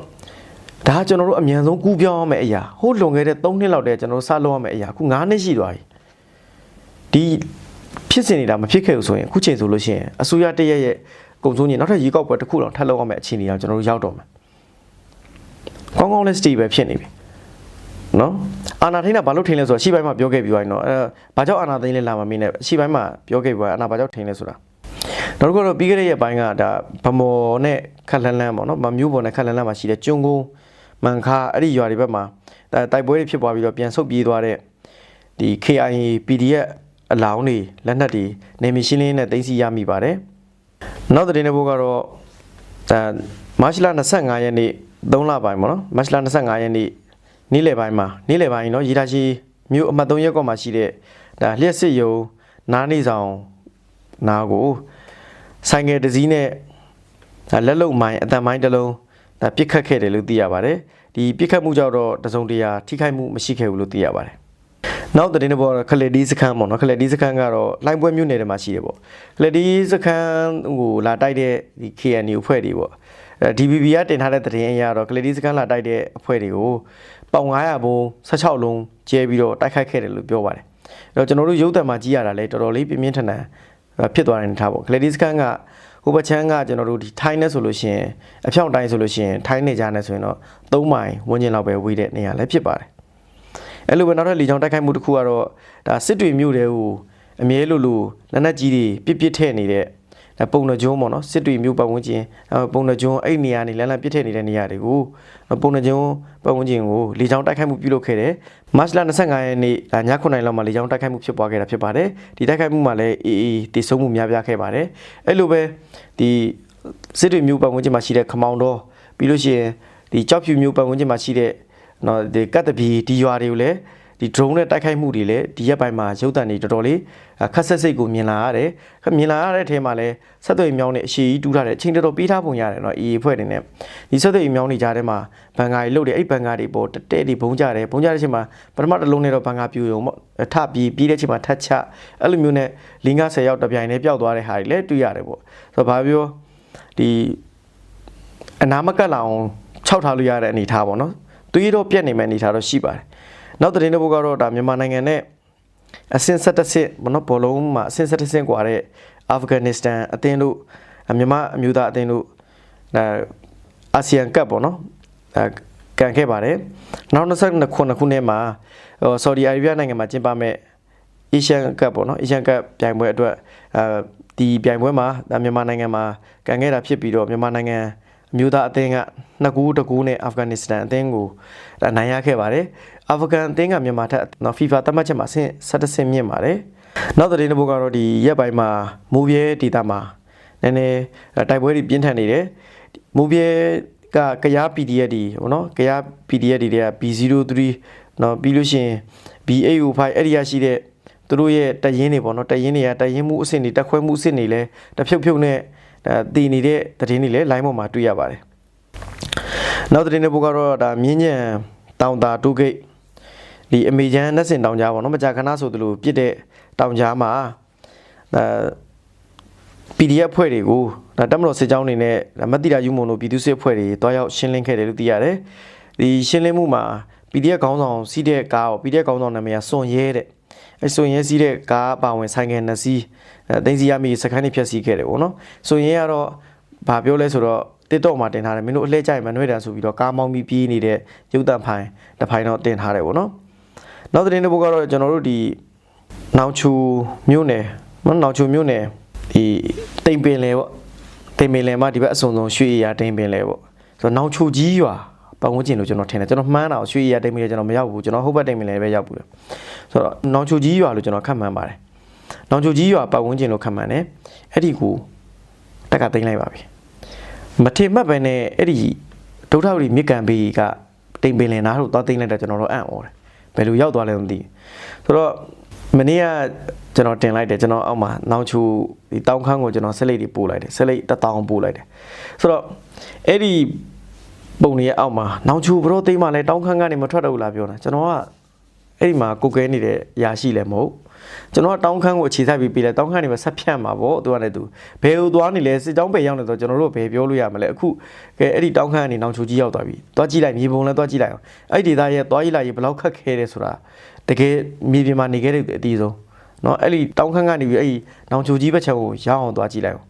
ဒါကကျွန်တော်တို့အမြန်ဆုံးကူးပြောင်းရမယ့်အရာဟိုးလွန်ခဲ့တဲ့3နှစ်လောက်တည်းကျွန်တော်တို့စလုပ်ရမယ့်အရာအခု9နှစ်ရှိသွားပြီဒီဖြစ်စင်နေတာမဖြစ်ခဲ့ဘူးဆိုရင်အခုချိန်ဆိုလို့ရှိရင်အစိုးရတရက်ရဲ့ကုံစိုးညင်နောက်ထပ်ရေကောက်ပွဲတစ်ခုတော့ထပ်လုပ်ရမယ့်အခြေအနေအောင်ကျွန်တော်တို့ရောက်တော့မယ်။ကောင်းကောင်းလေး stable ဖြစ်နေပြီ။ နော်အာနာထိန်ကဘာလို့ထိန်လဲဆိုတော့ရှေ့ပိုင်းမှာပြောခဲ့ပြီးသွားရင်တော့အဲဘာကြောင့်အာနာသိန်းလဲလာမမင်းနဲ့ရှေ့ပိုင်းမှာပြောခဲ့ပြီးသွားအာနာဘာကြောင့်ထိန်လဲဆိုတာနောက်တစ်ခုတော့ပြီးခဲ့တဲ့ရက်ပိုင်းကဒါဗမော်နဲ့ခက်လန်းလန်းပေါ့နော်မမျိုးပေါ်နဲ့ခက်လန်းလန်းမှာရှိတဲ့ကျုံကုန်းမန်ခါအဲ့ဒီရွာတွေဘက်မှာဒါတိုက်ပွဲတွေဖြစ်သွားပြီးတော့ပြန်ဆုတ်ပြေးသွားတဲ့ဒီ KIA PDF အလောင်းတွေလက်နက်တွေနေမီရှင်းလင်းနဲ့တင်စီရမိပါတယ်။နောက်သတင်းတစ်ပုဒ်ကတော့အဲမတ်လ25ရက်နေ့3လပိုင်းပေါ့နော်မတ်လ25ရက်နေ့ နေ့လယ်ပိုင်းမှာနေ့လယ်ပိုင်းနော်ရီတာရှိမြို့အမှတ်3ရပ်ကွက်မှာရှိတဲ့ဒါလျှက်စစ်ယုံနားနေဆောင်နားကိုဆိုင်ကယ်တစ်စီးနဲ့လက်လုံမိုင်းအတန်မိုင်းတစ်လုံးဒါပြစ်ခတ်ခဲ့တယ်လို့သိရပါတယ်ဒီပြစ်ခတ်မှုကြောင့်တော့တစုံတရာထိခိုက်မှုမရှိခဲ့ဘူးလို့သိရပါတယ်နောက်တဲ့နေ့ပေါ်ခလက်ဒီစခန်းပေါ့နော်ခလက်ဒီစခန်းကတော့လိုင်းပွဲမြို့နယ်ထဲမှာရှိတယ်ပေါ့ခလက်ဒီစခန်းဟိုလာတိုက်တဲ့ဒီ KNU အဖွဲ့တွေပေါ့ DBB ကတင်ထားတဲ့သတင်းအရတော့ခလက်ဒီစခန်းလာတိုက်တဲ့အဖွဲ့တွေကို ပေါင်900ဘုံ16လုံးကျဲပြီးတော့တိုက်ခိုက်ခဲ့တယ်လို့ပြောပါတယ်အဲ့တော့ကျွန်တော်တို့ရုပ်သံမှာကြည့်ရတာလဲတော်တော်လေးပြင်းပြင်းထန်ထန်ဖြစ်သွားတယ်ထားပေါ့ခလက်ဒီစခန်းကဟိုဘက်ချမ်းကကျွန်တော်တို့ဒီထိုင်းနဲ့ဆိုလို့ရှိရင်အဖြောင့်တိုင်းဆိုလို့ရှိရင်ထိုင်းနေကြနဲ့ဆိုရင်တော့3မိုင်ဝန်းကျင်လောက်ပဲဝေးတဲ့နေရာလည်းဖြစ်ပါတယ်အဲ့လိုပဲနောက်ထပ်လေကြောင်းတိုက်ခိုက်မှုတစ်ခုကတော့ဒါစစ်တွေမြို့တဲကိုအမြဲလိုလိုလက်နက်ကြီးတွေပြစ်ပြစ်ထဲ့နေတဲ့ ဒါပုံနှကျုံးပေါ့နော်စစ်တွေမြို့ပတ်ဝန်းကျင်အဲပုံနှကျုံးအဲ့နေရာနေလမ်းလမ်းပြစ်ထဲ့နေတဲ့နေရာတွေကိုပုံနှကျုံးပတ်ဝန်းကျင်ကိုလေကြောင်းတိုက်ခိုက်မှုပြုလုပ်ခဲ့တယ်မတ်လ25ရက်နေ့ဒါည9:00နာရီလောက်မှာလေကြောင်းတိုက်ခိုက်မှုဖြစ်ပွားခဲ့တာဖြစ်ပါတယ်ဒီတိုက်ခိုက်မှုမှာလည်းအေးအေးတည်ဆုံမှုများပြားခဲ့ပါတယ်အဲ့လိုပဲဒီစစ်တွေမြို့ပတ်ဝန်းကျင်မှာရှိတဲ့ခမောင်တော်ပြီးလို့ရှိရင်ဒီကြောက်ဖြူမြို့ပတ်ဝန်းကျင်မှာရှိတဲ့နော်ဒီကတ်တပီဒီရွာတွေကိုလည်း ဒီ drone နဲ့တိုက်ခိုက်မှုတွေလည်းဒီရက်ပိုင်းမှာရုပ်သံတွေတော်တော်လေးခက်ဆက်စိတ်ကိုမြင်လာရတယ်။မြင်လာရတဲ့အထဲမှာလည်းဆက်သွယ်မြောင်းနဲ့အရှိကြီးတူးထားတဲ့အချိန်တော်တော်ပေးထားပုံရတယ်နော် AA ဖွဲ့အနေနဲ့ဒီဆက်သွယ်မြောင်းနေကြတဲ့မှာဘန်ကာတွေလုတ်တယ်အဲ့ဘန်ကာတွေပေါ်တဲတွေဘုံကြတယ်ဘုံကြတဲ့အချိန်မှာပထမတစ်လုံးနဲ့တော့ဘန်ကာပြူရုံပေါ့ထပြီးပြီးတဲ့အချိန်မှာထက်ချအဲ့လိုမျိုးနဲ့၄၅၀ရောက်တပြိုင်တည်းပျောက်သွားတဲ့ဟာတွေလည်းတွေ့ရတယ်ပေါ့။ဆိုတော့ဘာပြောဒီအနာမကတ်လာအောင်ခြောက်ထားလို့ရတဲ့အနေအထားပေါ့နော်။သွေးတော့ပြက်နေမယ့်အနေအထားတော့ရှိပါတယ် နောက်သတင်းတစ်ပုဒ်ကတော့ဒါမြန်မာနိုင်ငံနဲ့အဆင့်ဆက်တစ်ဆင့်ဘောနော်ဘောလုံးမှာအဆင့်ဆက်တစ်ဆင့်กว่าတဲ့အာဖဂန်နစ္စတန်အသင်းတို့မြန်မာအမျိုးသားအသင်းတို့ဒါအာဆီယံကပ်ပေါ့နော်အဲကန်ခဲ့ပါတယ်နောက်22ခုခုနှစ်မှာဟိုဆော်ဒီအာရေဗျနိုင်ငံမှာကျင်းပမဲ့ Asian Cup ပေါ့နော် Asian Cup ပြိုင်ပွဲအတွက်အဲဒီပြိုင်ပွဲမှာဒါမြန်မာနိုင်ငံမှာကန်ခဲ့တာဖြစ်ပြီးတော့မြန်မာနိုင်ငံအ မျိုးသားအသင်းကနှစ်ကူးတစ်ကူးနဲ့အာဖဂန်နစ္စတန်အသင်းကိုဒါနိုင်ရခဲ့ပါတယ်အာဖဂန်အသင်းကမြန်မာထက်နော် FIFA သတ်မှတ်ချက်မှာဆင့်17ဆင့်မြင့်ပါတယ်နောက်သတင်းတစ်ပုဒ်ကတော့ဒီရက်ပိုင်းမှာမူပြဲဒေတာမှာနည်းနည်းတိုက်ပွဲတွေပြင်းထန်နေတယ်မူပြဲကကရား PDF တွေဟိုနော်ကရား PDF တွေတွေက B03 နော်ပြီးလို့ရှိရင် B805 အဲ့ဒီရရှိတဲ့သူတို့ရဲ့တရင်တွေပေါ့နော်တရင်တွေကတရင်မှုအဆင့်တွေတက်ခွဲမှုအဆင့်တွေလည်းတဖြုတ်ဖြုတ်နဲ့ ဒါတည်နေတဲ့သတင်းတွေလည်း line ပေါ်မှာတွေ့ရပါတယ်နောက်သတင်းတွေဘုကတော့ဒါမြင်းညံတောင်တာတူဂိတ်ဒီအမေဂျန်နက်စင်တောင်ကြားပေါ့နော်မကြာခဏဆိုသလိုပြစ်တဲ့တောင်ကြားမှာအဲ PDF ဖွဲ့တွေကိုဒါတက်မတော်စစ်ကြောင်းအနေနဲ့ဒါမတိတာယူမုံတို့ပြည်သူစစ်ဖွဲ့တွေတွားရောက်ရှင်းလင်းခဲ့တယ်လို့သိရတယ်ဒီရှင်းလင်းမှုမှာ PDF ခေါင်းဆောင်စီးတဲ့ကားကို PDF ခေါင်းဆောင်နာမည်ကစွန်ရဲတဲ့အဲစွန်ရဲစီးတဲ့ကားအပါဝင်ဆိုင်ကယ်နှစ်စီး အဲတင်းစီရမိစခန်းနေဖြတ်စီးခဲ့တယ်ပေါ့နော်စွန်ရဲကတော့ဘာပြောလဲဆိုတော့ TikTok မှာတင်ထားတယ်မင်းတို့အလှည့်ကြိုက်မနှွေးတယ်ဆိုပြီးတော့ကားမောင်းပြီးပြေးနေတဲ့ရုပ်တံဖိုင်တစ်ဖိုင်တော့တင်ထားတယ်ပေါ့နော်နောက်သတင်းတစ်ပုဒ်ကတော့ကျွန်တော်တို့ဒီနောင်ချူမြို့နယ်မနောင်ချူမြို့နယ်ဒီတိမ်ပင်လေပေါ့တိမ်ပင်လေမှာဒီဘက်အစုံဆုံးရွှေရတိမ်ပင်လေပေါ့ဆိုတော့နောင်ချူကြီးရွာပတ်ဝန်းကျင်လို့ကျွန်တော်ထင်တယ်ကျွန်တော်မှန်းတာရွှေရတိတ်မိတယ်ကျွန်တော်မရောက်ဘူးကျွန်တော်ဟုတ်ဘက်တိတ်မိလည်းပဲရောက်ဘူးလေဆိုတော့နောင်ချိုကြီးရွာလို့ကျွန်တော်ခန့်မှန်းပါတယ် နောင်ချိုကြီးရွာပတ်ဝန်းကျင်လို့ခန့်မှန်းတယ်အဲ့ဒီကိုတက်ကတိမ့်လိုက်ပါပြီမထင်မှတ်ပဲနဲ့အဲ့ဒီဒုထဝရီမြစ်ကန်ဘေးကတိမ်ပင်လင်နားတို့သွားတိမ့်လိုက်တာကျွန်တော်တို့အံ့ဩတယ်ဘယ်လိုရောက်သွားလဲမသိဘူးဆိုတော့မနေ့ကကျွန်တော်တင်လိုက်တယ်ကျွန်တော်အောက်မှာနောင်ချိုဒီတောင်းခန်းကိုကျွန်တော်ဆက်လက်တွေပို့လိုက်တယ်ဆက်လက်တစ်တောင်းပို့လိုက်တယ်ဆိုတော့အဲ့ဒီပုံတွေရဲ့အောက်မှာနောင်ချူဘရောသိမ်းမှလည်းတောင်းခန်းကနေမထွက်တော့ဘူးလားပြောတာကျွန်တော်ကအဲ့ဒီမှာကိုကဲနေတဲ့အရာရှိလည်းမဟုတ် ကျွန်တော်ကတောင်းခန်းကိုအခြေစိုက်ပြီးပြီးလဲတောင်းခန်းနေမှာဆက်ဖြတ်မှာပေါ့သူကလည်းသူဘယ်လိုသွားနေလဲစစ်ကြောင်းပဲရောက်နေတော့ကျွန်တော်တို့ဘယ်ပြောလို့ရမလဲအခုကဲအဲ့ဒီတောင်းခန်းကနေနောင်ချူကြီးရောက်သွားပြီသွားကြည့်လိုက်မြေပုံလည်းသွားကြည့်လိုက်အောင်အဲ့ဒီဒေသရဲ့သွားကြည့်လိုက်ရင်ဘယ်လောက်ခက်ခဲတယ်ဆိုတာတကယ်မြေပြင်မှာနေခဲ့တဲ့အတီးဆုံးเนาะအဲ့ဒီတောင်းခန်းကနေပြီးအဲ့ဒီနောင်ချူကြီးဘက်ချက်ကိုရောက်အောင်သွားကြည့်လိုက်အောင်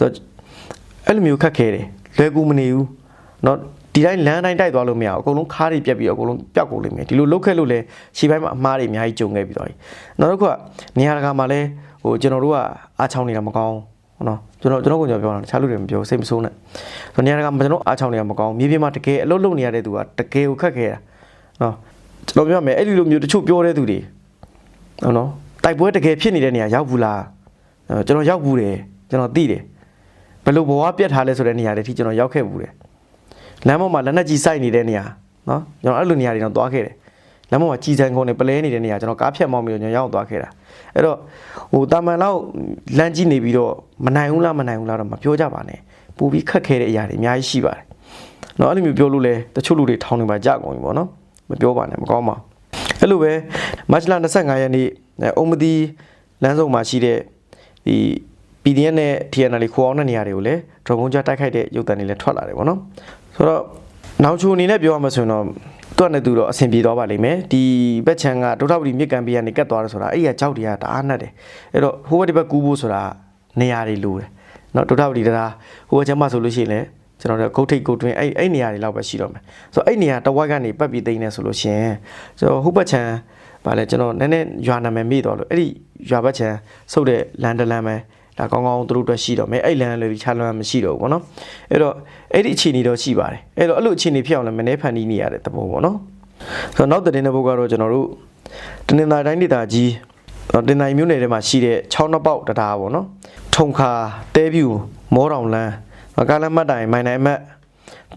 ဆိုတော့အဲ့လိုမျိုးခက်ခဲတယ်လွယ်ကူမနေဘူးเนาะ ဒီတိုင်းလမ်းတိုင်းတိုက်သွားလို့မရဘူးအကုန်လုံးခါးတွေပြက်ပြီးတော့အကုန်လုံးပျောက်ကုန်လိမ့်မယ်ဒီလိုလုတ်ခဲ့လို့လဲရှေ့ပိုင်းမှာအမှားတွေအများကြီးကြုံခဲ့ပြီးတော့နောက်တစ်ခုကနေရာတကာမှာလဲဟိုကျွန်တော်တို့ကအားချောင်းနေတာမကောင်းဟုတ်နော်ကျွန်တော်ကျွန်တော်ကိုကျွန်တော်ပြောတာတခြားလူတွေမပြောစိတ်မဆိုးနဲ့ဆိုနေရာတကာမှာကျွန်တော်အားချောင်းနေတာမကောင်းမြေပြင်မှာတကယ်အလုပ်လုပ်နေရတဲ့သူကတကယ်ကိုခက်ခဲတာနော်ကျွန်တော်ပြောမယ်အဲ့ဒီလိုမျိုးတချို့ပြောတဲ့သူတွေဟုတ်နော်တိုက်ပွဲတကယ်ဖြစ်နေတဲ့နေရာရောက်ဘူးလားကျွန်တော်ရောက်ဘူးတယ်ကျွန်တော်သိတယ်ဘယ်လိုဘဝပြတ်ထားလဲဆိုတဲ့နေရာတွေထိကျွန်တော်ရောက်ခဲ့ဘူးတယ် လမ်းပေါ်မှာလက်နက်ကြီးစိုက်နေတဲ့နေရာနော်ကျွန်တော်အဲ့လိုနေရာတွေတော့သွားခဲ့တယ်လမ်းပေါ်မှာကြီးစံကုန်းနဲ့ပလဲနေတဲ့နေရာကျွန်တော်ကားဖြတ်မောင်းပြီးတော့ကျွန်တော်ရောက်သွားခဲ့တာအဲ့တော့ဟိုတာမန်လောက်လမ်းကြီးနေပြီးတော့မနိုင်ဘူးလားမနိုင်ဘူးလားတော့မပြောကြပါနဲ့ပူပြီးခက်ခဲတဲ့အရာတွေအများကြီးရှိပါတယ်နော်အဲ့လိုမျိုးပြောလို့လဲတချို့လူတွေထောင်းနေပါကြကုန်ပြီပေါ့နော်မပြောပါနဲ့မကောင်းပါဘူးအဲ့လိုပဲမတ်လ25ရက်နေ့အုံမဒီလမ်းစုံမှာရှိတဲ့ဒီ PDF နဲ့ TNL ခိုးအောင်တဲ့နေရာတွေကိုလည်းဒရုန်းကုန်းကြတိုက်ခိုက်တဲ့ရုပ်သံတွေလည်းထွက်လာတယ်ပေါ့နော် ဆိုတော့နောက်ချိုအနေနဲ့ပြောရမှာဆိုရင်တော့သူကနဲ့သူတော့အဆင်ပြေသွားပါလိမ့်မယ်ဒီဘက်ချန်ကဒုထဝတီမြစ်ကန်ပေးကနေကတ်သွားတယ်ဆိုတာအဲ့ရကြောက်တွေကတအားနှက်တယ်အဲ့တော့ဟိုဘက်ဒီဘက်ကူးဖို့ဆိုတာနေရာတွေလိုတယ်နော်ဒုထဝတီတရားဟိုဘက်ချမ်းမဆိုလို့ရှိရင်လည်းကျွန်တော်တို့ဂုတ်ထိတ်ဂုတ်တွင်အဲ့အဲ့နေရာတွေလောက်ပဲရှိတော့မယ်ဆိုတော့အဲ့နေရာတဝိုက်ကနေပတ်ပြီးသိမ်းနေဆိုလို့ရှိရင်ကျွန်တော်ဟိုဘက်ချန်ဗာလဲကျွန်တော်နည်းနည်းရွာနာမည်မိသွားလို့အဲ့ဒီရွာဘက်ချန်ဆုတ်တဲ့လန်တလန်ပဲ ဒါကောင်းကောင်းသူတို့အတွက်ရှိတော့မယ်အဲ့လန်လည်းခြားလန်မရှိတော့ဘူးပေါ့နော်အဲ့တော့အဲ့ဒီအခြေအနေတော့ရှိပါတယ်အဲ့တော့အဲ့လိုအခြေအနေဖြစ်အောင်လည်းမနေဖန်တီးနေရတဲ့သဘောပေါ့နော်ဆိုတော့နောက်တဲ့တဲ့ဘုတ်ကတော့ကျွန်တော်တို့တနင်္သာတိုင်းဒေသကြီးတင်နိုင်မြို့နယ်ထဲမှာရှိတဲ့6နှစ်ပေါက်တရားပေါ့နော်ထုံခါတဲပြူမောတောင်လန်းကားလမ်းမတ်တိုင်မိုင်နိုင်အမတ်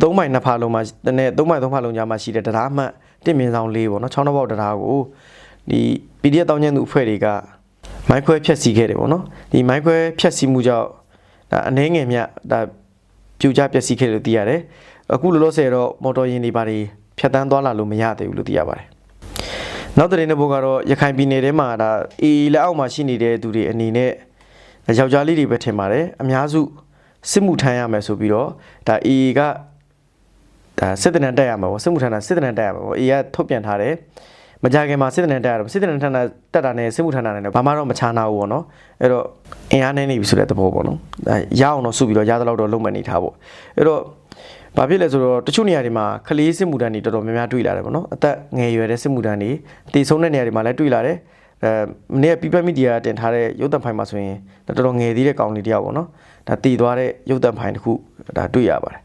3မိုင်နှစ်ဖာလုံးမှာတနေ့3မိုင်3ဖာလုံးကြားမှာရှိတဲ့တရားမှတ်တစ်မြင်ဆောင်လေးပေါ့နော်6နှစ်ပေါက်တရားကိုဒီ PDF တောင်းကျမ်းသူအဖွဲ့တွေက မိုက်ခွဲဖြတ်စီခဲ့တယ်ပေါ့နော်ဒီမိုက်ခွဲဖြတ်စီမှုကြောင့်ဒါအနှဲငယ်မြဒါပြူကြပျက်စီးခဲ့လို့သိရတယ်အခုလောလောဆယ်တော့မော်တော်ယာဉ်တွေပါတွေဖြတ်တန်းသွားလာလို့မရသေးဘူးလို့သိရပါတယ်နောက်တဲ့နေ့ဘုတ်ကတော့ရခိုင်ပြည်နယ်ထဲမှာဒါအေးလက်အောက်မှာရှိနေတဲ့သူတွေအနေနဲ့ယောက်ျားလေးတွေပဲထင်ပါတယ်အများစုစစ်မှုထမ်းရမယ်ဆိုပြီးတော့ဒါအေးကဒါစစ်တနန်တက်ရမှာပေါ့စစ်မှုထမ်းတာစစ်တနန်တက်ရမှာပေါ့အေးကထုတ်ပြန်ထားတယ် မကြခင်မှာစစ်တနန်တက်ရတော့စစ်တနန်ထမ်းတာတက်တာနဲ့စစ်မှုထမ်းတာနဲ့ဘာမှတော့မချာနာဘူးပေါ့နော်အဲ့တော့အင်အားနေနေပြီဆိုတဲ့သဘောပေါ့နော်ဒါရအောင်တော့စုပြီးတော့ရသလောက်တော့လုံးမနေထားပေါ့အဲ့တော့ဘာဖြစ်လဲဆိုတော့တချို့နေရာတွေမှာခလေးစစ်မှုထမ်းတွေတော်တော်များများတွေ့လာတယ်ပေါ့နော်အသက်ငယ်ရွယ်တဲ့စစ်မှုထမ်းတွေတည်ဆုံးတဲ့နေရာတွေမှာလည်းတွေ့လာတယ်အဲမနေ့က People Media တင်ထားတဲ့ရုပ်သံဖိုင်မှာဆိုရင်ဒါတော်တော်ငယ်သေးတဲ့ကောင်လေးတယောက်ပေါ့နော်ဒါတည်သွားတဲ့ရုပ်သံဖိုင်တစ်ခုဒါတွေ့ရပါတယ်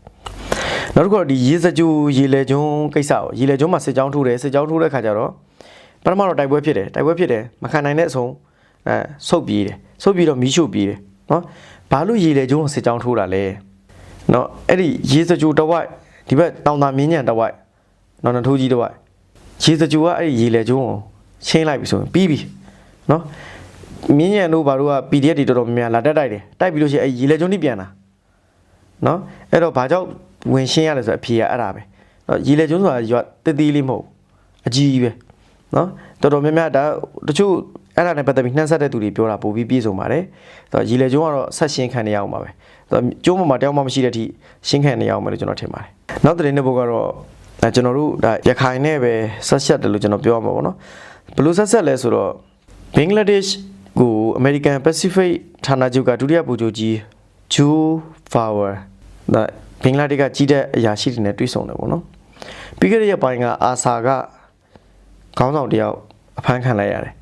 နောက်တစ်ခုကဒီရေစကြိုရေလေကျွန်းကိစ္စကိုရေလေကျွန်းမှာစစ်ကြောင်းထိုးတယ်စစ်ကြောင်းထိုးတဲ့ခါကျတော့ ပထမတော့တိုက်ပွဲဖြစ်တယ်တိုက်ပွဲဖြစ်တယ်မခံနိုင်တဲ့အဆုံးအဲဆုတ်ပြေးတယ်ဆုတ်ပြီးတော့မီးရှို့ပြေးတယ်နော်ဘာလို့ရေလေကျွန်းကိုစစ်ကြောင်းထိုးတာလဲနော်အဲ့ဒီရေစကြိုတစ်ဝိုက်ဒီဘက်တောင်သာမြင်းညံတစ်ဝိုက်နော်နထိုးကြီးတစ်ဝိုက်ရေစကြိုကအဲ့ဒီရေလေကျွန်းကိုချင်းလိုက်ပြီဆိုရင်ပြီးပြီနော်မြင်းညံတို့ဘာလို့က PDF တွေတော်တော်များများလာတက်တိုက်တယ်တိုက်ပြီးလို့ရှိရင်အဲ့ဒီရေလေကျွန်းထိပြန်လာနော်အဲ့တော့ဘာကြောင့်ဝင်ရှင်းရလဲဆိုတော့အဖြေကအဲ့ဒါပဲနော်ရေလေကျွန်းဆိုတာရွာတည်တည်လေးမဟုတ်ဘူးအကြီးကြီးပဲ နော်တော်တော်များများဒါတချို့အဲ့ဒါနဲ့ပတ်သက်ပြီးနှမ်းဆက်တဲ့သူတွေပြောတာပိုပြီးပြည့်စုံပါတယ်ဆိုတော့ရေလေကျွန်းကတော့ဆက်ရှင်းခံနေရအောင်ပါပဲဆိုတော့ကျိုးပေါ်မှာတယောက်မှမရှိတဲ့အထိရှင်းခံနေရအောင်မယ်လို့ကျွန်တော်ထင်ပါတယ်နောက်တဲ့နေ့ဘုတ်ကတော့ဒါကျွန်တော်တို့ဒါရခိုင်နဲ့ပဲဆက်ဆက်တယ်လို့ကျွန်တော်ပြောရမှာပေါ့နော်ဘယ်လိုဆက်ဆက်လဲဆိုတော့ဘင်္ဂလားဒေ့ရှ်ကိုအမေရိကန်ပစိဖိတ်ဌာနချုပ်ကဒုတိယဗိုလ်ချုပ်ကြီးဂျူဖာဝါဒါဘင်္ဂလားဒေ့ရှ်ကကြီးတဲ့အရာရှိတွေနဲ့တွေ့ဆုံတယ်ပေါ့နော်ပြီးခဲ့တဲ့ရက်ပိုင်းကအာဆာက ခေါင်းဆောင်တယောက်အဖမ်းခံလိုက်ရတယ်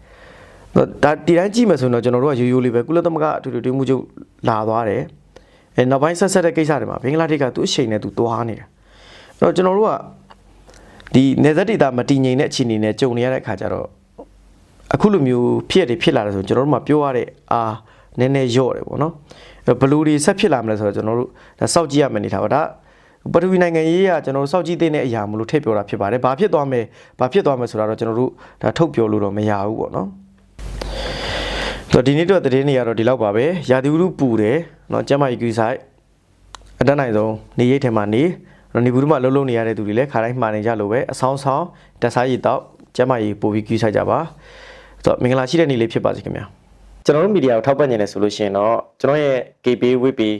ဒါဒီတိုင်းကြည့်မယ်ဆိုရင်တော့ကျွန်တော်တို့ကရိုးရိုးလေးပဲကုလသမဂ္ဂအထူးတူမှုချုပ်လာသွားတယ်အဲနောက်ပိုင်းဆက်ဆက်တဲ့ကိစ္စတွေမှာဘင်္ဂလားဒေ့ရှ်ကသူ့အချိန်နဲ့သူသွားနေတယ်အဲ့တော့ကျွန်တော်တို့ကဒီနေသက်ဒေတာမတည်ငြိမ်တဲ့အခြေအနေနဲ့ကြုံနေရတဲ့အခါကျတော့အခုလိုမျိုးဖြစ်ရတွေဖြစ်လာတယ်ဆိုရင်ကျွန်တော်တို့မှပြောရတဲ့အာနည်းနည်းယော့တယ်ပေါ့နော်အဲ့တော့ဘယ်လူတွေဆက်ဖြစ်လာမလဲဆိုတော့ကျွန်တော်တို့ဒါစောင့်ကြည့်ရမယ်နေတာပါဒါ ပထဝီနိုင်ငံရေးကကျွန်တော်တို့စောက်ကြည့်သိတဲ့အရာမလို့ထည့်ပြောတာဖြစ်ပါတယ်။ဘာဖြစ်သွားမယ်။ဘာဖြစ်သွားမယ်ဆိုတာတော့ကျွန်တော်တို့ဒါထုတ်ပြောလို့တော့မရဘူးပေါ့နော်။ဆိုတော့ဒီနေ့တော့သတင်းတွေကတော့ဒီလောက်ပါပဲ။ရာသီဥတုပူတယ်နော်။ကျမကြီးကြီးဆိုင်အတက်နိုင်ဆုံးနေရိတ်ထဲမှာနေနော်နေဘူးမှာလှုပ်လှုပ်နေရတဲ့သူတွေလည်းခါတိုင်းမှာနေကြလို့ပဲအဆောင်ဆောင်တက်စားရည်တော့ကျမကြီးပို့ပြီးကြီးဆိုင်ကြပါ။ဆိုတော့မင်္ဂလာရှိတဲ့နေ့လေးဖြစ်ပါစေခင်ဗျာ။ကျွန်တော်တို့မီဒီယာကိုထောက်ပံ့နေတယ်ဆိုလို့ရှိရင်တော့ကျွန်တော်ရဲ့ KB Webpage